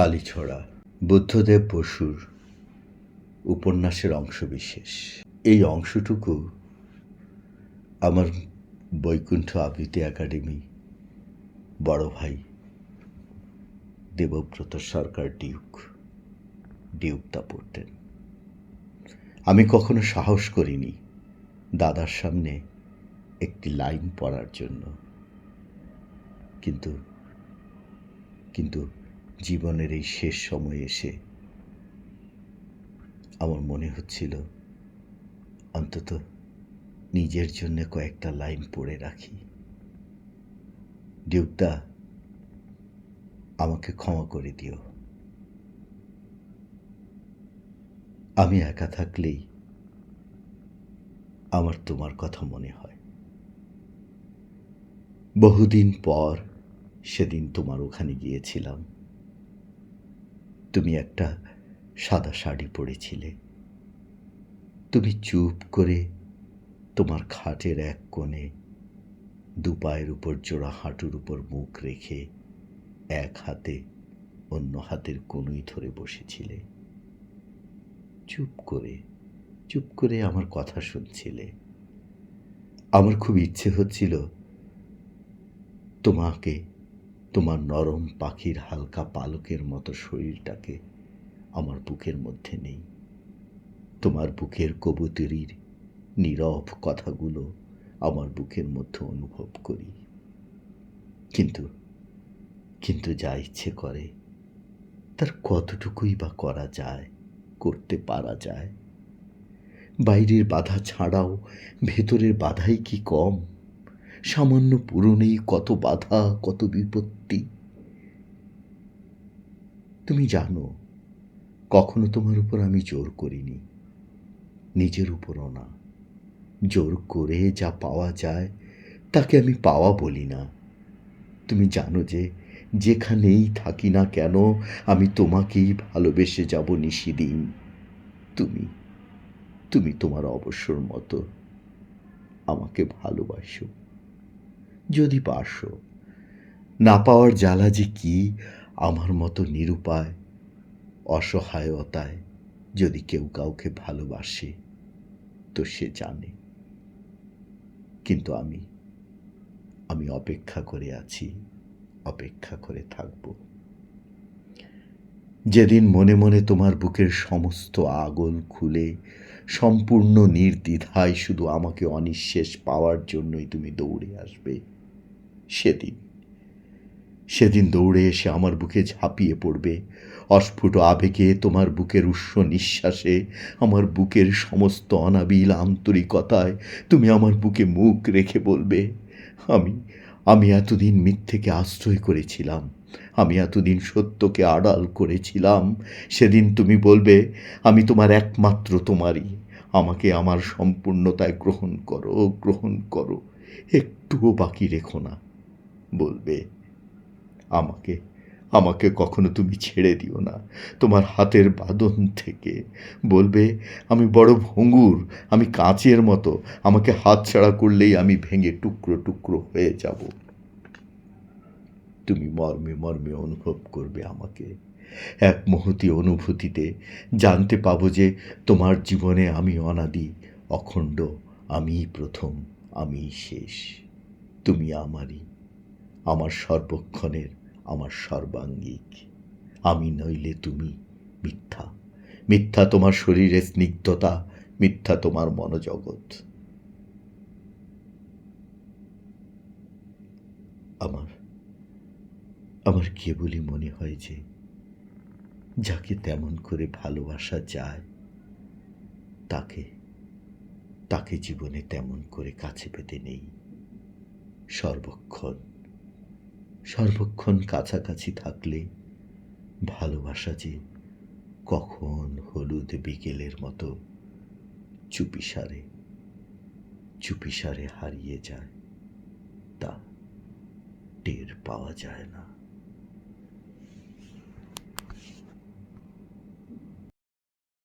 কালীছড়া, বুদ্ধদেব বসুর উপন্যাসের অংশবিশেষ। এই অংশটুকু আমার বৈকুণ্ঠ আবৃত্তি একাডেমি বড় ভাই দেবব্রত সরকার ডিউক, ডিউকদা পড়তেন। আমি কখনো সাহস করিনি দাদার সামনে একটি লাইন পড়ার জন্য। কিন্তু কিন্তু জীবনের এই শেষ সময়ে এসে আমার মনে হচ্ছিল, অন্তত নিজের জন্য কয়েকটা লাইন পড়ে রাখি। ডিউকদা আমাকে ক্ষমা করে দিও। আমি একা থাকলেই আমার তোমার কথা মনে হয়। বহুদিন পর সেদিন তোমার ওখানে গিয়েছিলাম। তুমি একটা সাদা শাড়ি পরেছিলে। তুমি চুপ করে তোমার খাটের এক কোণে দু পায়ের উপর জোড়া হাঁটুর উপর মুখ রেখে এক হাতে অন্য হাতের কনুই ধরে বসেছিলে। চুপ করে চুপ করে আমার কথা শুনছিলে। আমার খুব ইচ্ছে হচ্ছিল তোমাকে তোমার নরম পাখির হালকা পালকের মতো শরীরটাকে আমার বুকের মধ্যে নেই। তোমার বুকের কবুতরির নীরব কথাগুলো আমার বুকের মধ্যে অনুভব করি। কিন্তু কিন্তু যা ইচ্ছে করে, তার কতটুকুই বা করা যায়, করতে পারা যায়? বাইরের বাধা ছাড়াও ভেতরের বাধাই কি কম? সামান্য পূরণেই কত বাধা, কত বিপত্তি। তুমি জানো, কখনো তোমার উপর আমি জোর করিনি। নিজের উপরও না। জোর করে যা পাওয়া যায়, তাকে আমি পাওয়া বলি না। তুমি জানো যে, যেখানেই থাকি না কেন, আমি তোমাকেই ভালোবেসে যাব নিশিদিন। তুমি তুমি তোমার অবসর মতো আমাকে ভালোবাসো। যদি পারছ না পাওয়ার জ্বালা যে কি আমার মতো নিরুপায়, অসহায়তায় যদি কেউ কাউকে ভালোবাসে, তো সে জানে। কিন্তু আমি আমি অপেক্ষা করে আছি, অপেক্ষা করে থাকব। যেদিন মনে মনে তোমার বুকের সমস্ত আগল খুলে, সম্পূর্ণ নির্দ্বিধায় শুধু আমাকে অনিঃশেষ পাওয়ার জন্যই তুমি দৌড়ে আসবে। সেদিন। সেদিন দৌড়ে এসে আমার বুকে ঝাঁপিয়ে পড়বে। অস্ফুট আবেগে তোমার বুকের উষ্ণ নিঃশ্বাসে, আমার বুকের সমস্ত অনাবিল আন্তরিকতায় তুমি আমার বুকে মুখ রেখে বলবে, আমি আমি এতদিন মিথ্যেকে আশ্রয় করেছিলাম। আমি এতদিন সত্যকে আড়াল করেছিলাম। সেদিন তুমি বলবে, আমি তোমার একমাত্র তোমারই। আমাকে আমার সম্পূর্ণতায় গ্রহণ করো গ্রহণ করো। একটুও বাকি রেখো না। বলবে, আমাকে আমাকে কখনো তুমি ছেড়ে দিও না। তোমার হাতের বাঁধন থেকে বলবে, আমি বড় ভঙ্গুর, আমি কাঁচের মতো, আমাকে হাত ছাড়া করলেই আমি ভেঙে টুকরো টুকরো হয়ে যাব। তুমি মর্মে মর্মে অনুভব করবে আমাকে। এক মুহূর্তি অনুভূতিতে জানতে পাবো যে তোমার জীবনে আমি অনাদি, অখণ্ড আমি প্রথম আমি শেষ। তুমি আমারই আমার সর্বক্ষণের, আমার সর্বাঙ্গিক। আমি নইলে তুমি মিথ্যা। মিথ্যা তোমার শরীরের স্নিগ্ধতা, মিথ্যা তোমার মনোজগৎ। আমার আমার কেবলই মনে হয় যে, যাকে তেমন করে ভালোবাসা যায়, তাকে তাকে জীবনে তেমন করে কাছে পেতে নেই। সর্বক্ষণ সর্বক্ষণ কাছাকাছি থাকলে ভালোবাসা যে কখন হলুদ বিকেলের মতো চুপিসারে চুপিসারে হারিয়ে যায়, তা টের পাওয়া যায় না।